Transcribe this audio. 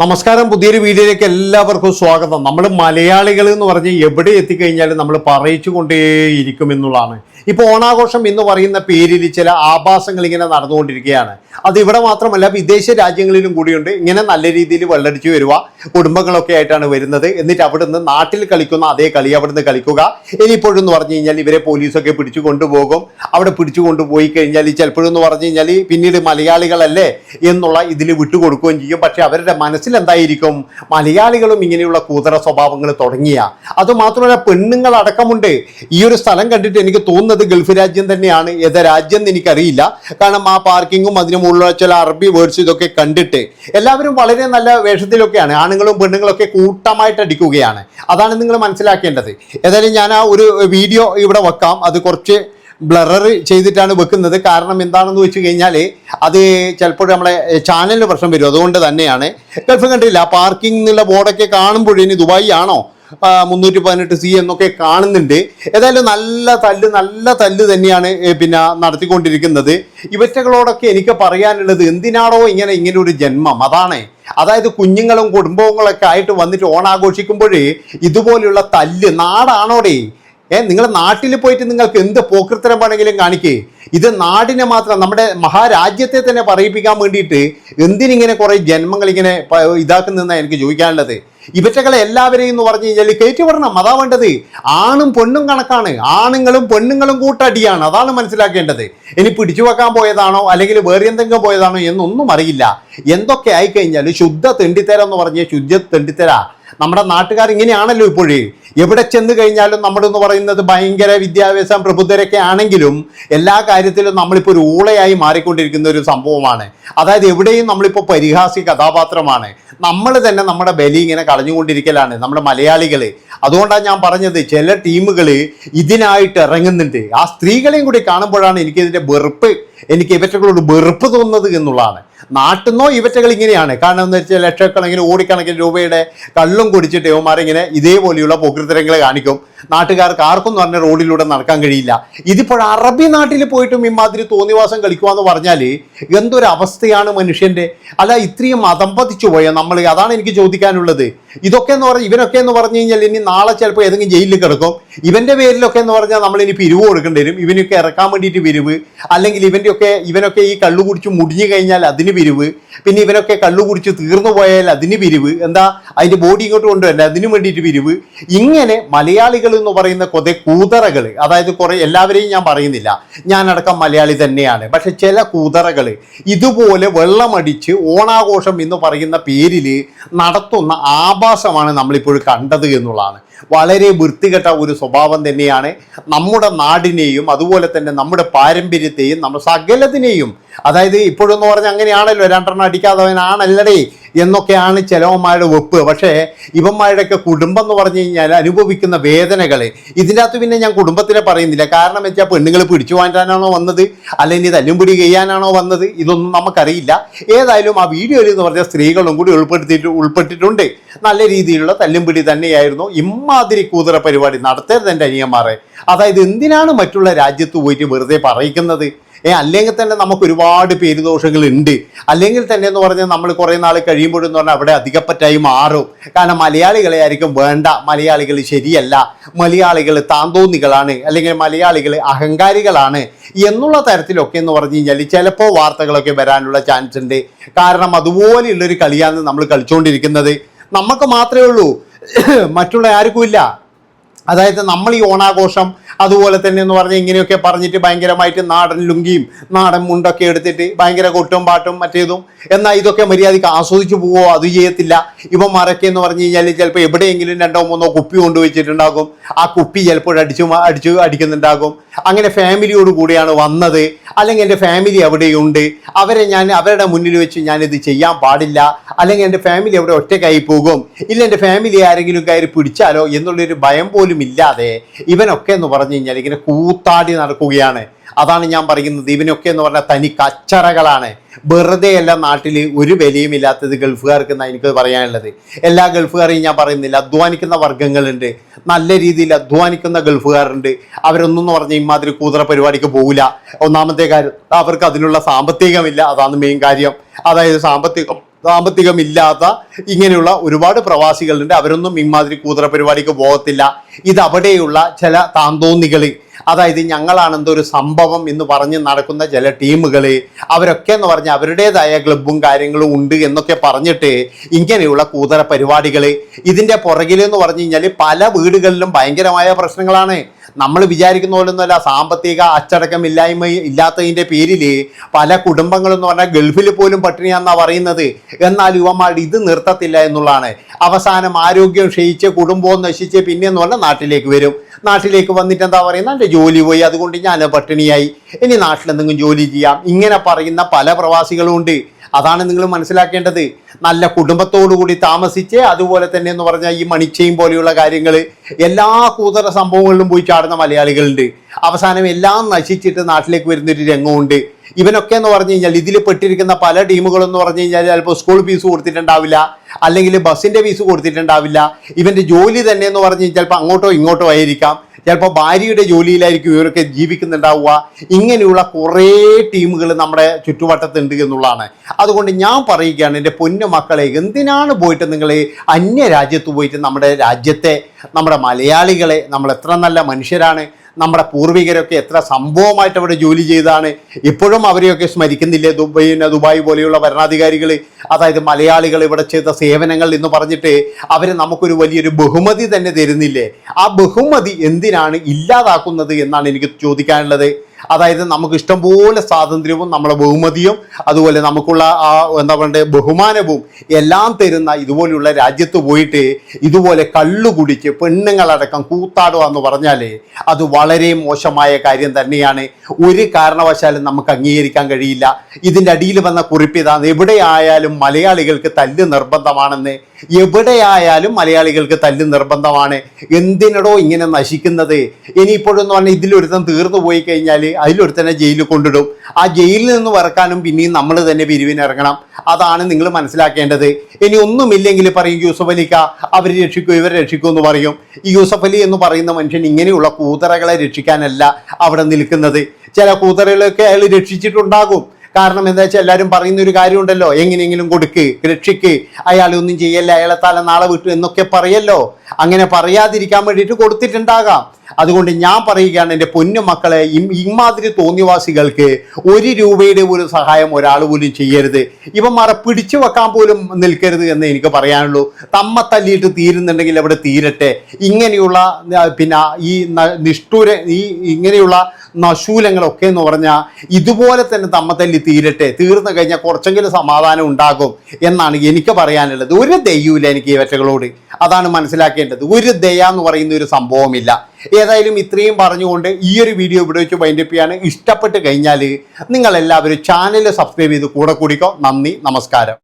നമസ്കാരം പുതിയൊരു വീഡിയോയിലേക്ക് എല്ലാവർക്കും സ്വാഗതം. നമ്മൾ മലയാളികൾ എന്ന് പറഞ്ഞ് എവിടെ എത്തിക്കഴിഞ്ഞാലും നമ്മൾ പറയിച്ചു കൊണ്ടേയിരിക്കും എന്നുള്ളതാണ്. ഇപ്പോൾ ഓണാഘോഷം എന്ന് പറയുന്ന പേരിൽ ചില ആഭാസങ്ങൾ ഇങ്ങനെ നടന്നുകൊണ്ടിരിക്കുകയാണ്. അത് ഇവിടെ മാത്രമല്ല വിദേശ രാജ്യങ്ങളിലും കൂടിയുണ്ട്. ഇങ്ങനെ നല്ല രീതിയിൽ വെള്ളടിച്ചു വരിക കുടുംബങ്ങളൊക്കെ ആയിട്ടാണ് വരുന്നത്. എന്നിട്ട് അവിടുന്ന് നാട്ടിൽ കളിക്കുന്ന അതേ കളി അവിടുന്ന് കളിക്കുക. ഇനിയിപ്പോഴെന്ന് പറഞ്ഞു കഴിഞ്ഞാൽ ഇവരെ പോലീസൊക്കെ പിടിച്ചു കൊണ്ടുപോകും. അവിടെ പിടിച്ചു കൊണ്ടുപോയി കഴിഞ്ഞാൽ ചിലപ്പോഴെന്ന് പറഞ്ഞു കഴിഞ്ഞാൽ പിന്നീട് മലയാളികളല്ലേ എന്നുള്ള ഇതിൽ വിട്ടുകൊടുക്കുകയും ചെയ്യും. പക്ഷേ അവരുടെ മനസ്സിൽ എന്തായിരിക്കും മലയാളികളും ഇങ്ങനെയുള്ള കൂതറ സ്വഭാവങ്ങൾ തുടങ്ങിയ അതുമാത്രമല്ല പെണ്ണുങ്ങൾ അടക്കമുണ്ട് ഈ ഒരു സ്ഥലം കണ്ടിട്ട് എനിക്ക് തോന്നുന്നത് ഗൾഫ് രാജ്യം തന്നെയാണ്. ഏത് രാജ്യം എന്ന് എനിക്കറിയില്ല. കാരണം ആ പാർക്കിങ്ങും അതിന് മുകളിലുള്ള ചില അറബി വേർഡ്സ് ഇതൊക്കെ കണ്ടിട്ട് എല്ലാവരും വളരെ നല്ല വേഷത്തിലൊക്കെയാണ്. ആണുങ്ങളും പെണ്ണുങ്ങളൊക്കെ കൂട്ടമായിട്ട് അടിക്കുകയാണ്. അതാണ് നിങ്ങൾ മനസ്സിലാക്കേണ്ടത്. ഏതായാലും ഞാൻ ആ ഒരു വീഡിയോ ഇവിടെ വെക്കാം. അത് കുറച്ച് ബ്ലറർ ചെയ്തിട്ടാണ് വെക്കുന്നത്. കാരണം എന്താണെന്ന് വെച്ച് കഴിഞ്ഞാൽ അത് ചിലപ്പോൾ നമ്മളെ ചാനലിന് പ്രശ്നം വരും. അതുകൊണ്ട് തന്നെയാണ്. ഗൾഫ് കണ്ടില്ല പാർക്കിംഗ് എന്നുള്ള ബോർഡൊക്കെ കാണുമ്പോൾ ഇനി ദുബായി ആണോ? മുന്നൂറ്റി പതിനെട്ട് സി എന്നൊക്കെ കാണുന്നുണ്ട്. ഏതായാലും നല്ല തല്ല് നല്ല തല്ല് തന്നെയാണ് പിന്നെ നടത്തിക്കൊണ്ടിരിക്കുന്നത്. ഇവറ്റകളോടൊക്കെ എനിക്ക് പറയാനുള്ളത് എന്തിനാണോ ഇങ്ങനെ ഇങ്ങനെ ഒരു ജന്മം? അതാണ്. അതായത് കുഞ്ഞുങ്ങളും കുടുംബങ്ങളൊക്കെ ആയിട്ട് വന്നിട്ട് ഓണാഘോഷിക്കുമ്പോഴേ ഇതുപോലെയുള്ള തല്ല് നാടാണോടേ? ഏ നിങ്ങൾ നാട്ടിൽ പോയിട്ട് നിങ്ങൾക്ക് എന്ത് പോക്കൃത്തരം വേണമെങ്കിലും കാണിക്കേ. ഇത് നാടിനെ മാത്രം നമ്മുടെ മഹാരാജ്യത്തെ തന്നെ പറയിപ്പിക്കാൻ വേണ്ടിയിട്ട് എന്തിനിങ്ങനെ കുറേ ജന്മങ്ങൾ ഇങ്ങനെ ഇതാക്കുന്നതെന്നാണ് എനിക്ക് ചോദിക്കാനുള്ളത്. ഇവറ്റകളെ എല്ലാവരെയും എന്ന് പറഞ്ഞു കഴിഞ്ഞാൽ കയറ്റി വിടണം അതാ വേണ്ടത്. ആണും പെണ്ണും കണക്കാണ്. ആണുങ്ങളും പെണ്ണുങ്ങളും കൂട്ടടിയാണ്. അതാണ് മനസ്സിലാക്കേണ്ടത്. ഇനി പിടിച്ചു വെക്കാൻ പോയതാണോ അല്ലെങ്കിൽ വേറെ എന്തെങ്കിലും പോയതാണോ എന്നൊന്നും അറിയില്ല. എന്തൊക്കെ ആയിക്കഴിഞ്ഞാൽ ശുദ്ധ തെണ്ടിത്തര എന്ന് പറഞ്ഞ ശുദ്ധ തെണ്ടിത്തര. നമ്മുടെ നാട്ടുകാർ ഇങ്ങനെയാണല്ലോ ഇപ്പോഴേ എവിടെ ചെന്ന് കഴിഞ്ഞാലും നമ്മളെന്ന് പറയുന്നത് ഭയങ്കര വിദ്യാഭ്യാസം പ്രബുദ്ധരൊക്കെ ആണെങ്കിലും എല്ലാ കാര്യത്തിലും നമ്മളിപ്പോൾ ഒരു ഊളയായി മാറിക്കൊണ്ടിരിക്കുന്ന ഒരു സംഭവമാണ്. അതായത് എവിടെയും നമ്മളിപ്പോൾ പരിഹാസി കഥാപാത്രമാണ്. നമ്മൾ തന്നെ നമ്മുടെ ബലി ഇങ്ങനെ കളഞ്ഞുകൊണ്ടിരിക്കലാണ് നമ്മുടെ മലയാളികൾ അതുകൊണ്ടാണ് ഞാൻ പറഞ്ഞത് ചില ടീമുകൾ ഇതിനായിട്ട് ഇറങ്ങുന്നുണ്ട്. ആ സ്ത്രീകളെയും കൂടി കാണുമ്പോഴാണ് എനിക്കിതിന്റെ വെറുപ്പ് എനിക്ക് ഇവറ്റകളോട് വെറുപ്പ് തോന്നുന്നത് എന്നുള്ളതാണ്. നാട്ടിന്നോ ഇവറ്റകൾ ഇങ്ങനെയാണ്. കാരണം എന്ന് വെച്ചാൽ ലക്ഷക്കണക്കിന് കോടിക്കണക്കിന് രൂപയുടെ കള്ളും കുടിച്ചിട്ട് ഇങ്ങനെ ഇതേപോലെയുള്ള പോക്കൃത്തരങ്ങൾ കാണിക്കും. നാട്ടുകാർക്ക് ആർക്കും പറഞ്ഞ റോഡിലൂടെ നടക്കാൻ കഴിയില്ല. ഇതിപ്പോൾ അറബി നാട്ടിൽ പോയിട്ടും ഇമാതിരി തോന്നിവാസം കളിക്കുവാന്ന് പറഞ്ഞാൽ എന്തൊരു അവസ്ഥയാണ് മനുഷ്യന്റെ? അല്ല ഇത്രയും അതമ്പതിച്ചു പോയ നമ്മൾ അതാണ് എനിക്ക് ചോദിക്കാനുള്ളത്. ഇതൊക്കെ എന്ന് പറഞ്ഞാൽ ഇവനൊക്കെ എന്ന് പറഞ്ഞു കഴിഞ്ഞാൽ ഇനി നാളെ ചിലപ്പോൾ ഏതെങ്കിലും ജയിലിൽ കിടക്കും. ഇവന്റെ പേരിലൊക്കെ എന്ന് പറഞ്ഞാൽ നമ്മൾ ഇനി പിരിവ് കൊടുക്കേണ്ടി വരും. ഇവനൊക്കെ ഇറക്കാൻ വേണ്ടിയിട്ട് പിരിവ്. അല്ലെങ്കിൽ ഇവന്റെയൊക്കെ ഇവനൊക്കെ ഈ കള്ളു കുടിച്ച് മുടിഞ്ഞു കഴിഞ്ഞാൽ അതിന് പിരിവ്. പിന്നെ ഇവനൊക്കെ കള്ളു കുടിച്ച് തീർന്നു പോയാൽ അതിന് പിരിവ്. എന്താ? അതിന്റെ ബോഡി ഇങ്ങോട്ട് കൊണ്ടുവരില്ല അതിന് വേണ്ടിയിട്ട് പിരിവ്. ഇങ്ങനെ മലയാളികൾ എന്ന് പറയുന്ന കുറേ കൂതറകൾ അതായത് കുറേ എല്ലാവരെയും ഞാൻ പറയുന്നില്ല ഞാനടക്കം മലയാളി തന്നെയാണ് പക്ഷെ ചില കൂതറകൾ ഇതുപോലെ വെള്ളമടിച്ച് ഓണാഘോഷം എന്ന് പറയുന്ന പേരിൽ നടത്തുന്ന ആഭാസമാണ് നമ്മളിപ്പോൾ കണ്ടത് എന്നുള്ളതാണ്. വളരെ വൃത്തികെട്ട ഒരു സ്വഭാവം തന്നെയാണ് നമ്മുടെ നാടിനെയും അതുപോലെ തന്നെ നമ്മുടെ പാരമ്പര്യത്തെയും നമ്മുടെ സകലത്തിനെയും. അതായത് ഇപ്പോഴെന്ന് പറഞ്ഞാൽ അങ്ങനെയാണല്ലോ രണ്ടെണ്ണം അടിക്കാത്തവനാണല്ലടേ. എന്നൊക്കെയാണ് ചിലവന്മാരുടെ വെപ്പ്. പക്ഷേ ഇവന്മാരുടെയൊക്കെ കുടുംബം എന്ന് പറഞ്ഞു കഴിഞ്ഞാൽ അനുഭവിക്കുന്ന വേദനകൾ ഇതിന്റെ അകത്ത് പിന്നെ ഞാൻ കുടുംബത്തിനെ പറയുന്നില്ല. കാരണം വെച്ചാൽ പെണ്ണുങ്ങൾ പിടിച്ചു മാറ്റാനാണോ വന്നത്? അല്ലെങ്കിൽ തല്ലും പിടി ചെയ്യാനാണോ വന്നത്? ഇതൊന്നും നമുക്കറിയില്ല. ഏതായാലും ആ വീഡിയോയിൽ എന്ന് പറഞ്ഞാൽ സ്ത്രീകളും കൂടി ഉൾപ്പെടുത്തിയിട്ട് ഉൾപ്പെട്ടിട്ടുണ്ട്. നല്ല രീതിയിലുള്ള തല്ലും പിടി തന്നെയായിരുന്നു. ഇമ്മാതിരി കൂതറ പരിപാടി നടത്തരുത് എന്റെ അനിയന്മാരെ. അതായത് എന്തിനാണ് മറ്റുള്ള രാജ്യത്ത് പോയിട്ട് വെറുതെ പറയിക്കുന്നത് ഏ അല്ലെങ്കിൽ തന്നെ നമുക്ക് ഒരുപാട് പേരുദോഷങ്ങൾ ഉണ്ട് അല്ലെങ്കിൽ തന്നെ എന്ന് പറഞ്ഞാൽ നമ്മൾ കുറേ നാൾ കഴിയുമ്പോഴെന്ന് പറഞ്ഞാൽ അവിടെ അധികപ്പറ്റായി മാറും. കാരണം മലയാളികളെ ആയിരിക്കും വേണ്ട. മലയാളികൾ ശരിയല്ല. മലയാളികൾ താന്തോന്നികളാണ്. അല്ലെങ്കിൽ മലയാളികൾ അഹങ്കാരികളാണ്. എന്നുള്ള തരത്തിലൊക്കെ എന്ന് പറഞ്ഞു കഴിഞ്ഞാൽ ചിലപ്പോൾ വാർത്തകളൊക്കെ വരാനുള്ള ചാൻസ് ഉണ്ട്. കാരണം അതുപോലെയുള്ളൊരു കളിയാണ് നമ്മൾ കളിച്ചുകൊണ്ടിരിക്കുന്നത്. നമുക്ക് മാത്രമേ ഉള്ളൂ. മറ്റുള്ള ആർക്കും ഇല്ല. അതായത് നമ്മൾ ഈ ഓണാഘോഷം അതുപോലെ തന്നെ എന്ന് പറഞ്ഞാൽ ഇങ്ങനെയൊക്കെ പറഞ്ഞിട്ട് ഭയങ്കരമായിട്ട് നാടൻ ലുങ്കിയും നാടൻ മുണ്ടൊക്കെ എടുത്തിട്ട് ഭയങ്കര കൊട്ടും പാട്ടും മറ്റേതും. എന്നാൽ ഇതൊക്കെ മര്യാദയ്ക്ക് ആസ്വദിച്ചു പോവോ? അത് ചെയ്യത്തില്ല. ഇവന്മാരൊക്കെ എന്ന് പറഞ്ഞു കഴിഞ്ഞാൽ ചിലപ്പോൾ എവിടെയെങ്കിലും രണ്ടോ മൂന്നോ കുപ്പി കൊണ്ടുവച്ചിട്ടുണ്ടാകും. ആ കുപ്പി ചിലപ്പോൾ അടിച്ചു അടിച്ചു അടിക്കുന്നുണ്ടാകും. അങ്ങനെ ഫാമിലിയോട് കൂടിയാണ് വന്നത്. അല്ലെങ്കിൽ എന്റെ ഫാമിലി അവിടെയുണ്ട്. അവരെ ഞാൻ അവരുടെ മുന്നിൽ വെച്ച് ഞാനിത് ചെയ്യാൻ പാടില്ല. അല്ലെങ്കിൽ എന്റെ ഫാമിലി അവിടെ ഒറ്റക്കായി പോകും. ഇല്ല എന്റെ ഫാമിലി ആരെങ്കിലും കയറി പിടിച്ചാലോ എന്നുള്ളൊരു ഭയം പോലും ഇല്ലാതെ ഇവനൊക്കെ എന്ന് പറഞ്ഞു കഴിഞ്ഞാൽ ഇങ്ങനെ കൂത്താടി നടക്കുകയാണ്. അതാണ് ഞാൻ പറയുന്നത്. ഇവനൊക്കെ എന്ന് പറഞ്ഞാൽ തനി കച്ചറകളാണ്. വെറുതെ എല്ലാ നാട്ടിൽ ഒരു വിലയും ഇല്ലാത്തത് ഗൾഫുകാർക്ക് എന്നാണ് എനിക്ക് പറയാനുള്ളത്. എല്ലാ ഗൾഫുകാരെയും ഞാൻ പറയുന്നില്ല. അധ്വാനിക്കുന്ന വർഗങ്ങളുണ്ട്. നല്ല രീതിയിൽ അധ്വാനിക്കുന്ന ഗൾഫുകാരുണ്ട്. അവരൊന്നും പറഞ്ഞാൽ ഇമാതിരി കൂതറ പരിപാടിക്ക് പോകില്ല ഒന്നാമത്തെ കാര്യം അവർക്ക് അതിനുള്ള സാമ്പത്തികമില്ല. അതാണ് മെയിൻ കാര്യം. അതായത് സാമ്പത്തികം സാമ്പത്തികമില്ലാത്ത ഇങ്ങനെയുള്ള ഒരുപാട് പ്രവാസികളുണ്ട്. അവരൊന്നും ഇമാതിരി കൂതറ പരിപാടിക്ക് പോകത്തില്ല. ഇത് അവിടെയുള്ള ചില താന്തോന്നികൾ അതായത് ഞങ്ങളാണ് ഒരു സംഭവം എന്ന് പറഞ്ഞ് നടക്കുന്ന ചില ടീമുകൾ അവരൊക്കെ എന്ന് പറഞ്ഞാൽ അവരുടേതായ ക്ലബും കാര്യങ്ങളും ഉണ്ട് എന്നൊക്കെ പറഞ്ഞിട്ട് ഇങ്ങനെയുള്ള കൂതറ പരിപാടികൾ ഇതിന്റെ പുറകിൽ എന്ന് പറഞ്ഞു കഴിഞ്ഞാൽ പല വീടുകളിലും ഭയങ്കരമായ പ്രശ്നങ്ങളാണ്. നമ്മൾ വിചാരിക്കുന്ന പോലൊന്നുമല്ല സാമ്പത്തിക അച്ചടക്കം ഇല്ലായ്മ ഇല്ലാത്തതിന്റെ പേരിൽ പല കുടുംബങ്ങളും എന്ന് പറഞ്ഞാൽ ഗൾഫിൽ പോലും പട്ടിണിയാന്നാണ് പറയുന്നത്. എന്നാൽ യുവമാർ ഇത് നിർത്തത്തില്ല എന്നുള്ളതാണ്. അവസാനം ആരോഗ്യം ക്ഷയിച്ച് കുടുംബവും നശിച്ച് പിന്നെ എന്ന് പറഞ്ഞാൽ നാട്ടിലേക്ക് വരും. നാട്ടിലേക്ക് വന്നിട്ട് എന്താ പറയുന്നത് എന്റെ ജോലി പോയി. അതുകൊണ്ട് ഞാൻ പട്ടിണിയായി. ഇനി നാട്ടിൽ നാട്ടിലെന്തെങ്കിലും ജോലി ചെയ്യാം. ഇങ്ങനെ പറയുന്ന പല പ്രവാസികളും ഉണ്ട്. അതാണ് നിങ്ങൾ മനസ്സിലാക്കേണ്ടത്. നല്ല കുടുംബത്തോടു കൂടി താമസിച്ച് അതുപോലെ തന്നെ എന്ന് പറഞ്ഞാൽ ഈ മണിച്ചയും പോലെയുള്ള കാര്യങ്ങൾ എല്ലാ കൂതറ സംഭവങ്ങളിലും പോയി ചാടുന്ന മലയാളികളുണ്ട്. അവസാനം എല്ലാം നശിച്ചിട്ട് നാട്ടിലേക്ക് വരുന്നൊരു രംഗമുണ്ട്. ഇവനൊക്കെ എന്ന് പറഞ്ഞു കഴിഞ്ഞാൽ ഇതിൽ പെട്ടിരിക്കുന്ന പല ടീമുകളും എന്ന് പറഞ്ഞു കഴിഞ്ഞാൽ ചിലപ്പോൾ സ്കൂൾ ഫീസ് കൊടുത്തിട്ടുണ്ടാവില്ല അല്ലെങ്കിൽ ബസ്സിന്റെ ഫീസ് കൊടുത്തിട്ടുണ്ടാവില്ല. ഇവന്റെ ജോലി തന്നെ എന്ന് പറഞ്ഞു കഴിഞ്ഞാൽ ചിലപ്പോൾ അങ്ങോട്ടോ ഇങ്ങോട്ടോ ആയിരിക്കാം. ചിലപ്പോൾ ഭാര്യയുടെ ജോലിയിലായിരിക്കും ഇവരൊക്കെ ജീവിക്കുന്നുണ്ടാവുക. ഇങ്ങനെയുള്ള കുറേ ടീമുകൾ നമ്മുടെ ചുറ്റുവട്ടത്തുണ്ട് എന്നുള്ളതാണ്. അതുകൊണ്ട് ഞാൻ പറയുകയാണ് എന്റെ പൊന്നു മക്കളെ എന്തിനാണ് പോയിട്ട് നിങ്ങൾ അന്യ രാജ്യത്ത് പോയിട്ട് നമ്മുടെ രാജ്യത്തെ നമ്മുടെ മലയാളികളെ നമ്മൾ എത്ര നല്ല മനുഷ്യരാണ് നമ്മുടെ പൂർവികരൊക്കെ എത്ര സംഭവമായിട്ട് അവിടെ ജോലി ചെയ്താണ്. ഇപ്പോഴും അവരെയൊക്കെ സ്മരിക്കുന്നില്ലേ? ദുബൈ ദുബായ് പോലെയുള്ള ഭരണാധികാരികൾ അതായത് മലയാളികൾ ഇവിടെ ചെയ്ത സേവനങ്ങൾ എന്ന് പറഞ്ഞിട്ട് അവർ നമുക്കൊരു വലിയൊരു ബഹുമതി തന്നെ തരുന്നില്ലേ? ആ ബഹുമതി എന്തിനാണ് ഇല്ലാതാക്കുന്നത് എന്നാണ് എനിക്ക് ചോദിക്കാനുള്ളത്. അതായത് നമുക്ക് ഇഷ്ടംപോലെ സ്വാതന്ത്ര്യവും നമ്മളെ ബഹുമതിയും അതുപോലെ നമുക്കുള്ള ആ എന്താ പറയണ്ടേ ബഹുമാനവും എല്ലാം തരുന്ന ഇതുപോലെയുള്ള രാജ്യത്ത് പോയിട്ട് ഇതുപോലെ കള്ളു കുടിച്ച് പെണ്ണുങ്ങളടക്കം കൂത്താടുക എന്ന് പറഞ്ഞാൽ അത് വളരെ മോശമായ കാര്യം തന്നെയാണ്. ഒരു കാരണവശാലും നമുക്ക് അംഗീകരിക്കാൻ കഴിയില്ല. ഇതിന്റെ അടിയിൽ വന്ന കുറിപ്പ് ഇതാണ് എവിടെയായാലും മലയാളികൾക്ക് തല്ല് നിർബന്ധമാണെന്ന്. എവിടെയായാലും മലയാളികൾക്ക് തല്ല് നിർബന്ധമാണ്. എന്തിനടോ ഇങ്ങനെ നശിക്കുന്നത്. ഇനിയിപ്പോഴെന്ന് പറഞ്ഞാൽ ഇതിലൊരുത്തം തീർന്നു പോയി കഴിഞ്ഞാൽ അതിലൊരുത്തനെ ജയിലിൽ കൊണ്ടിടും. ആ ജയിലിൽ നിന്ന് വറക്കാനും പിന്നെയും നമ്മൾ തന്നെ പിരിവിനിറങ്ങണം. അതാണ് നിങ്ങൾ മനസ്സിലാക്കേണ്ടത്. ഇനി ഒന്നുമില്ലെങ്കിൽ പറയും യൂസഫ് അലിക്ക അവർ രക്ഷിക്കൂ ഇവരെ രക്ഷിക്കൂ എന്ന് പറയും. ഈ യൂസഫ് അലി എന്ന് പറയുന്ന മനുഷ്യൻ ഇങ്ങനെയുള്ള കൂതറകളെ രക്ഷിക്കാനല്ല അവിടെ നിൽക്കുന്നത്. ചില കൂതറകളൊക്കെ അയാൾ രക്ഷിച്ചിട്ടുണ്ടാകും. കാരണം എന്താ വെച്ചാൽ എല്ലാവരും പറയുന്ന ഒരു കാര്യമുണ്ടല്ലോ എങ്ങനെയെങ്കിലും കൊടുക്ക് രക്ഷിക്ക് അയാളെ ഒന്നും ചെയ്യല്ല അയാളെ തല നാളെ വിട്ടു എന്നൊക്കെ പറയല്ലോ. അങ്ങനെ പറയാതിരിക്കാൻ വേണ്ടിയിട്ട് കൊടുത്തിട്ടുണ്ടാകാം. അതുകൊണ്ട് ഞാൻ പറയുകയാണ് എന്റെ പൊന്നു മക്കളെ ഇമാതിരി തോന്നിവാസികൾക്ക് ഒരു രൂപയുടെ ഒരു സഹായം ഒരാൾ പോലും ചെയ്യരുത്. ഇവന്മാരെ പിടിച്ചു വെക്കാൻ പോലും നിൽക്കരുത് എന്ന് എനിക്ക് പറയാനുള്ളൂ. തമ്മ തല്ലിയിട്ട് തീരുന്നുണ്ടെങ്കിൽ അവിടെ തീരട്ടെ. ഇങ്ങനെയുള്ള പിന്നെ ഈ നിഷ്ഠൂര ഈ ഇങ്ങനെയുള്ള നശൂലങ്ങളൊക്കെ എന്ന് പറഞ്ഞാൽ ഇതുപോലെ തന്നെ തമ്മ തല്ലി തീരട്ടെ. തീർന്നു കഴിഞ്ഞാൽ കുറച്ചെങ്കിലും സമാധാനം ഉണ്ടാകും എന്നാണ് എനിക്ക് പറയാനുള്ളത്. ഒരു ദയ്യൂല എനിക്ക് ഇവറ്റകളോട് അതാണ് മനസ്സിലാക്കേണ്ടത്. ഒരു ദയ എന്ന് പറയുന്ന ഒരു സംഭവമില്ല ഏതായാലും ഇത്രയും പറഞ്ഞുകൊണ്ട് ഈ ഒരു വീഡിയോ ഇവിടെ വെച്ച് വൈൻഡപ്പ് ചെയ്യാണ് ഇഷ്ടപ്പെട്ട് കഴിഞ്ഞാൽ നിങ്ങൾ എല്ലാവരും ചാനൽ സബ്സ്ക്രൈബ് ചെയ്ത് കൂടെ കൂടിക്കോ. നന്ദി നമസ്കാരം.